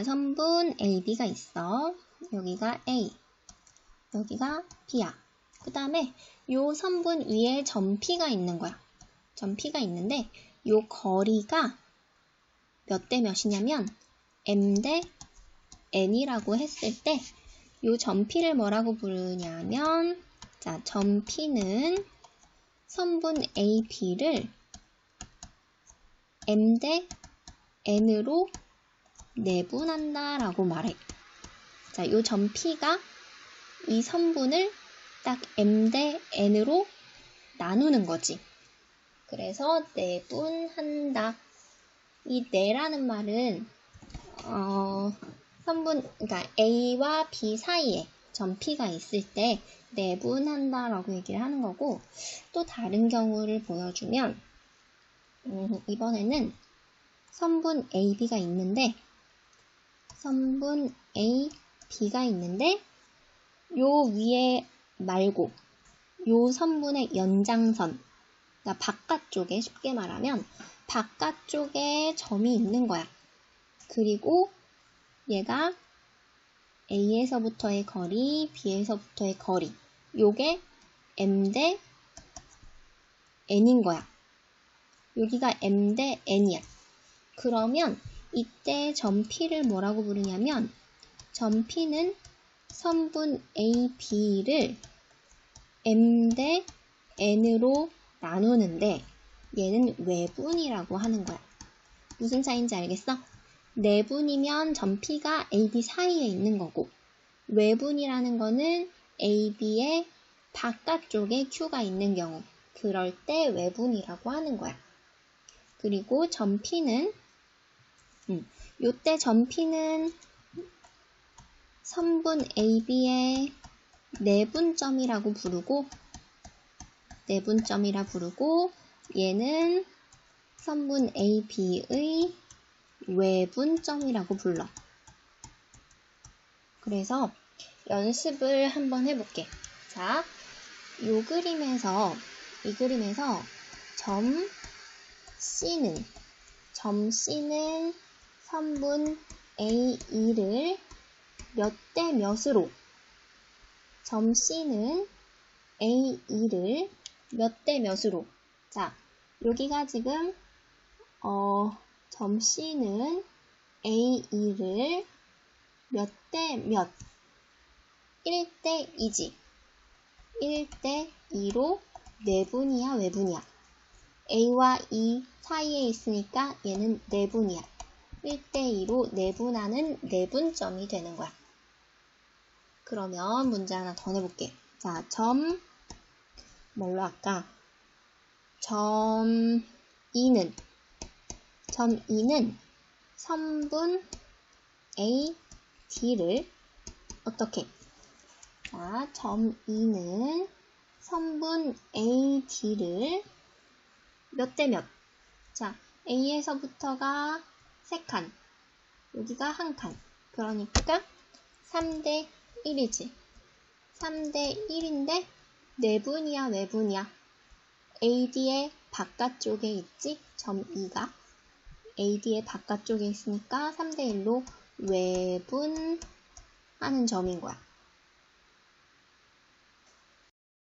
자, 선분 AB가 있어. 여기가 A, 여기가 B야. 그 다음에 요 선분 위에 점 P가 있는 거야. 점 P가 있는데 요 거리가 몇 대 몇이냐면 M 대 N이라고 했을 때 요 점 P를 뭐라고 부르냐면 자, 점 P는 선분 AB를 M 대 N으로 내분한다 라고 말해. 자, 요 점 P가 이 선분을 딱 M 대 N으로 나누는 거지. 그래서 내분한다. 이 내라는 말은 어, 선분, 그러니까 A와 B 사이에 점 P가 있을 때 내분한다 라고 얘기를 하는 거고 또 다른 경우를 보여주면 음, 이번에는 선분 AB가 있는데 선분 A, B가 있는데 요 위에 말고 요 선분의 연장선 그러니까 바깥쪽에 쉽게 말하면 바깥쪽에 점이 있는 거야. 그리고 얘가 A에서부터의 거리, B에서부터의 거리 요게 M 대 N인 거야. 여기가 M 대 N이야. 그러면 이때 점 P를 뭐라고 부르냐면 점 P는 선분 AB를 M 대 N으로 나누는데 얘는 외분이라고 하는 거야. 무슨 차이인지 알겠어? 내분이면 점 P가 AB 사이에 있는 거고 외분이라는 거는 AB의 바깥쪽에 Q가 있는 경우 그럴 때 외분이라고 하는 거야. 그리고 점 P는 음, 요때 점 P는 선분 AB의 내분점이라고 부르고 내분점이라 부르고 얘는 선분 AB의 외분점이라고 불러. 그래서 연습을 한번 해볼게. 자, 요 그림에서 이 그림에서 점 C는 점 C는 선분 A2를 몇 대 몇으로? 점 C는 A2를 몇 대 몇으로? 자 여기가 지금 어, 점 C는 A2를 몇 대 몇? 1대 2지. 1대 2로 내분이야 외분이야? A와 E 사이에 있으니까 얘는 내분이야 1대2로 내분하는 내분점이 되는 거야 그러면 문제 하나 더 내볼게 자, 점 뭘로 할까? 점 2는 점 2는 선분 A, D를 어떻게? 자, 점 2는 선분 A, D를 몇 대 몇? 자, A에서부터가 3칸, 여기가 한 칸. 그러니까 3대 1이지. 3대 1인데 내분이야 외분이야? AD의 바깥쪽에 있지? 점 2가 AD의 바깥쪽에 있으니까 3대 1로 외분하는 점인 거야.